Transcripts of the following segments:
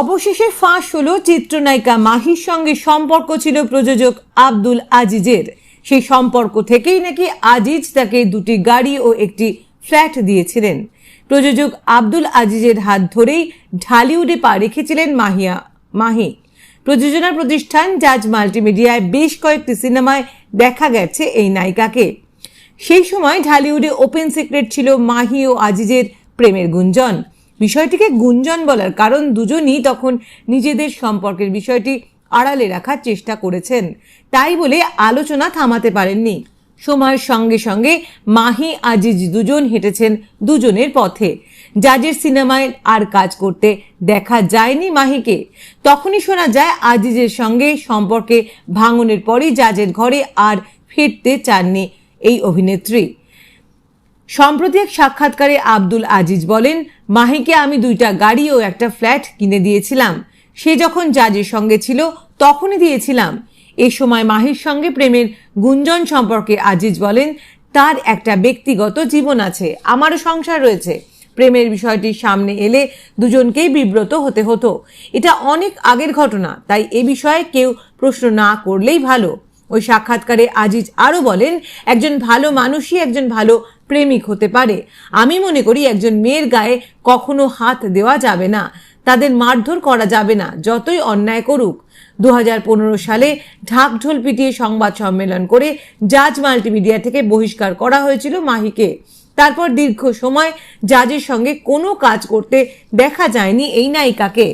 অবশেষে ফাঁস হলো চিত্রনায়িকা মাহির সঙ্গে সম্পর্ক ছিল প্রযোজক আব্দুল আজিজের। সেই সম্পর্ক থেকেই নাকি আজিজ তাকে দুটি গাড়ি ও একটি ফ্ল্যাট দিয়েছিলেন। প্রযোজক আব্দুল আজিজের হাত ধরেই ঢালিউডে পা রেখেছিলেন মাহিয়া, মাহি। প্রযোজনা প্রতিষ্ঠান জাজ মাল্টিমিডিয়ায় বেশ কয়েকটি সিনেমায় দেখা গেছে এই নায়িকাকে। সেই সময় ঢালিউডে ওপেন সিক্রেট ছিল মাহি ও আজিজের প্রেমের গুঞ্জন। বিষয়টিকে গুঞ্জন বলার কারণ দুজনই তখন নিজেদের সম্পর্কের বিষয়টি আড়ালে রাখার চেষ্টা করেছেন। তাই বলে আলোচনা থামাতে পারেননি। সময়ের সঙ্গে সঙ্গে মাহি আজিজ দুজন হেঁটেছেন দুজনের পথে। জাজের সিনেমায় আর কাজ করতে দেখা যায়নি মাহিকে। তখনই শোনা যায়, আজিজের সঙ্গে সম্পর্কে ভাঙনের পরই জাজের ঘরে আর ফিরতে চাননি এই অভিনেত্রী। সম্প্রতি এক সাক্ষাৎকারে আব্দুল আজিজ বলেন, মাহিকে আমি দুইটা গাড়ি ও একটা ফ্ল্যাট কিনে দিয়েছিলাম। সে যখন জাজের সঙ্গে ছিল, তখনই দিয়েছিলাম। এ সময় মাহির সঙ্গে প্রেমের গুঞ্জন সম্পর্কে আজিজ বলেন, তার একটা ব্যক্তিগত জীবন আছে, আমারও সংসার রয়েছে। প্রেমের বিষয়টি সামনে এলে দুজনকেই বিব্রত হতে হতো। এটা অনেক আগের ঘটনা, তাই এ বিষয়ে কেউ প্রশ্ন না করলেই ভালো। ওই সাক্ষাৎকারে আজিজ আরও বলেন, একজন ভালো মানুষই একজন ভালো প্রেমিক হতে পারে। আমি মনে করি একজন মেয়ের গায়ে কখনো হাত দেওয়া যাবে না। তাদের মারধর করা যাবে না, যতই অন্যায় করুক। দু হাজার পনেরো সালে ঢাকঢোল পিটিয়ে সংবাদ সম্মেলন করে জাজ মাল্টিমিডিয়া থেকে বহিষ্কার করা হয়েছিল মাহিকে। তারপর দীর্ঘ সময় জাজের সঙ্গে কোনো কাজ করতে দেখা যায়নি এই নায়িকাকে।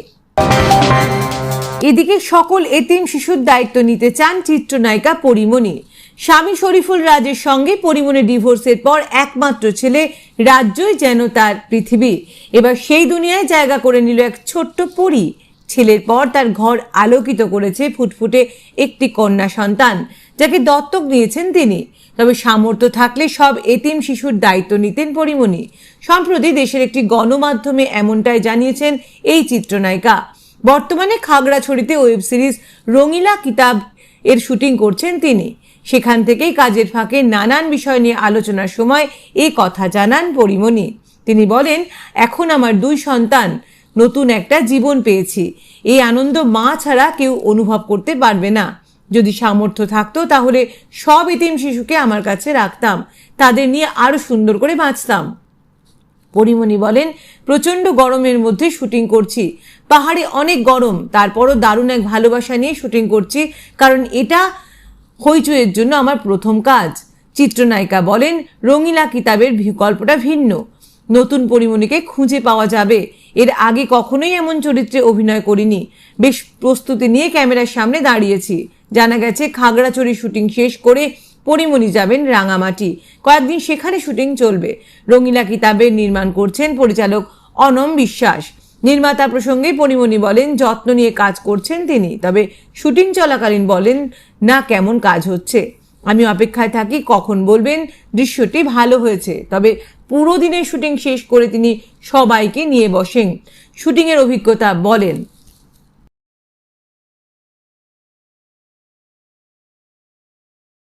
এদিকে সকল এতিম শিশুর দায়িত্ব নিতে চান চিত্রনায়িকা পরিমণি। স্বামী শরীফুল রাজের সঙ্গে পরিমণি ডিভোর্সের পর একমাত্র ছেলে রাজ্যই যেন তার পৃথিবী। এবার সেই দুনিয়ায় জায়গা করে নিল এক ছোট্ট পরী। ছেলের পর তার ঘর আলোকিত করেছে ফুটফুটে একটি কন্যা সন্তান, যাকে দত্তক নিয়েছেন তিনি। তবে সামর্থ্য থাকলে সব এতিম শিশুর দায়িত্ব নিতেন পরিমণি। সম্প্রতি দেশের একটি গণমাধ্যমে এমনটাই জানিয়েছেন এই চিত্রনায়িকা। বর্তমানে খাগড়াছড়িতে ওয়েব সিরিজ রঙিলা কিতাব এর শুটিং করছেন তিনি। সেখান থেকেই কাজের ফাঁকে নানান বিষয় নিয়ে আলোচনার সময় এ কথা জানান পরিমণি। তিনি বলেন, এখন আমার দুই সন্তান, নতুন একটা জীবন পেয়েছি। এই আনন্দ মা ছাড়া কেউ অনুভব করতে পারবে না। যদি সামর্থ্য থাকতো তাহলে সব এতিম শিশুকে আমার কাছে রাখতাম। তাদের নিয়ে আরও সুন্দর করে বাঁচতাম। পরিমণি বলেন, প্রচণ্ড গরমের মধ্যে শুটিং করছি। পাহাড়ে অনেক গরম। তারপরও দারুণ এক ভালোবাসা নিয়ে শুটিং করছি। কারণ এটা হইচইয়ের জন্য আমার প্রথম কাজ। চিত্রনায়িকা বলেন, রঙিলা কিতাবের গল্পটা ভিন্ন। নতুন পরিমণিকে খুঁজে পাওয়া যাবে। এর আগে কখনোই এমন চরিত্রে অভিনয় করিনি। বেশ প্রস্তুতি নিয়ে ক্যামেরার সামনে দাঁড়িয়েছি। জানা গেছে, খাগড়াছড়ি শুটিং শেষ করে পরিমণি যাবেন রাঙামাটি। কয়েকদিন সেখানে শুটিং চলবে। রঙিলা কিতাবের নির্মাণ করছেন পরিচালক অনম বিশ্বাস। নির্মাতা প্রসঙ্গে পরিমণি বলেন, যত্ন নিয়ে কাজ করছেন তিনি, তবে শুটিং চলাকালীন বলেন, না, কেমন কাজ হচ্ছে? আমি অপেক্ষায় থাকি, কখন বলবেন? দৃশ্যটি ভালো হয়েছে, তবে পুরো দিনের শুটিং শেষ করে তিনি সবাইকে নিয়ে বসেন। শুটিংয়ের অভিজ্ঞতা বলেন